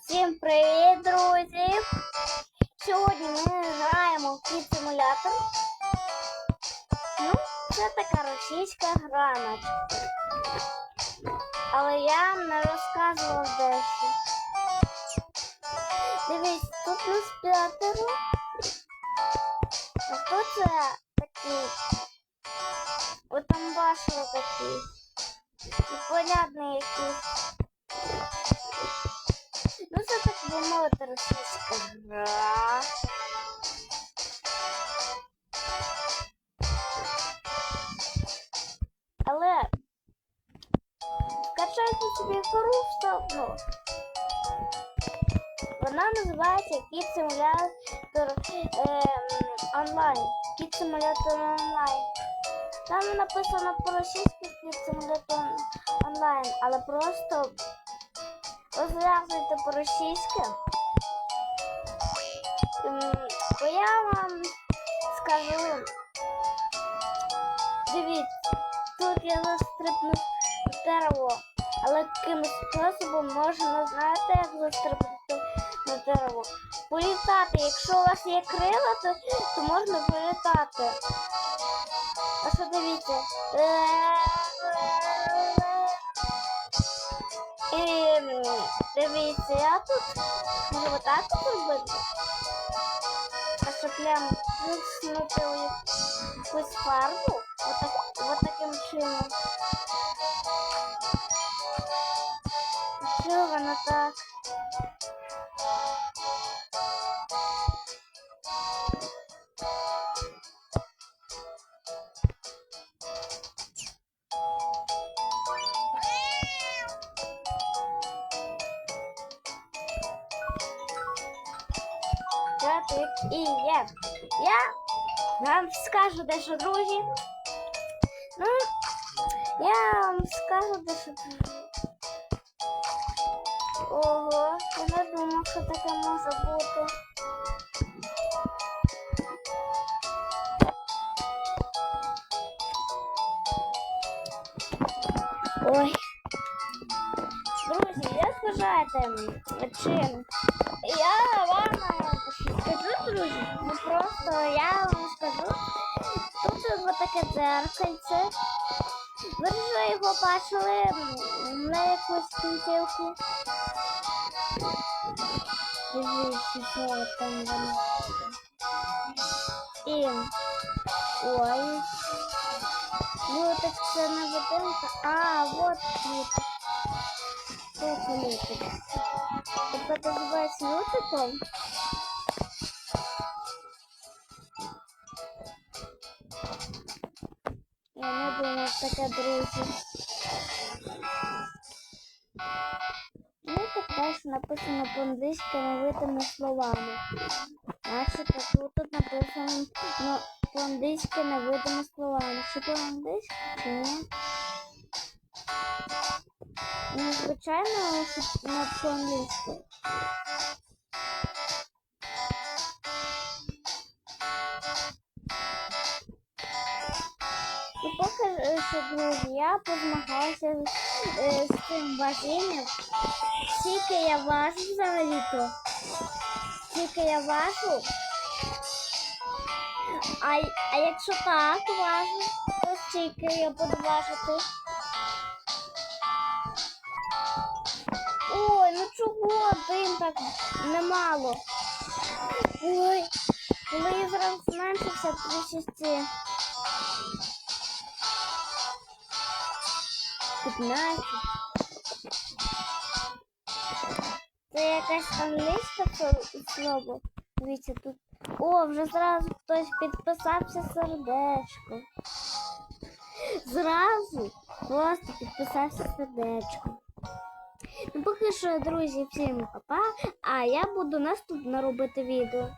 Всім привіт, друзі! Сьогодні ми граємо в кіт симулятор. Ну, це така російська гра, начебто. Але я не розказував дещо. Дивись, тут нас п'ятеро. А хто це такий? От там башня такий. Непонятний так би мовити російська гра. Але скачайте собі гру все одно. Вона називається Кіт Симулятор ем, онлайн. Кіт Симулятор онлайн. Там написано по-російськи Кіт Симулятор онлайн, але просто розв'язуйте по-російськи. Бо я вам скажу. Дивіться, тут я застрибну в дерево, але якимось способом можна знаєте, як застрибнути на дерево. Політати. Якщо у вас є крила, то, то можна політати. А що дивіться? Тут можу отак от робити. А щоб прям виснути якусь фарбу, отак, от таким чином. Що воно так? Так і є. Я вам скажу дещо, друзі. Ну, я вам скажу дещо. друзі. Ого, я не думав, що таке може бути. Ой. Друзі, як вважаєте, чим я вам друзі, ну просто я вам скажу. Тут ось таке дзеркальце. Ви вже його бачили на якусь кінцівку. Дивіться, що там воно. І ой. Ну так це не видимка. А, вот лютик. Це лютик. Це називається лютиком. Таке, друзі. Ну, так далі написано по-англійськи невидимими словами. Значить, тут написано ну, по-англійськи словами. Чи по-англійськи, чи ні? Ну, звичайно, що по-англійськи. Е, друзі, я позмагалася з, е, з цим важінням. Скільки я важу взагалі-то? Скільки я важу? А, а якщо так важу, то скільки я буду важити? Ой, ну чого один так немало? Ой, коли я зразу зменшився трішечки. 15. Це якась англійська слово. Дивіться, тут. О, вже зразу хтось підписався сердечко. Зразу просто підписався сердечко. Ну, поки що, друзі, всім па-па, а я буду наступно робити відео.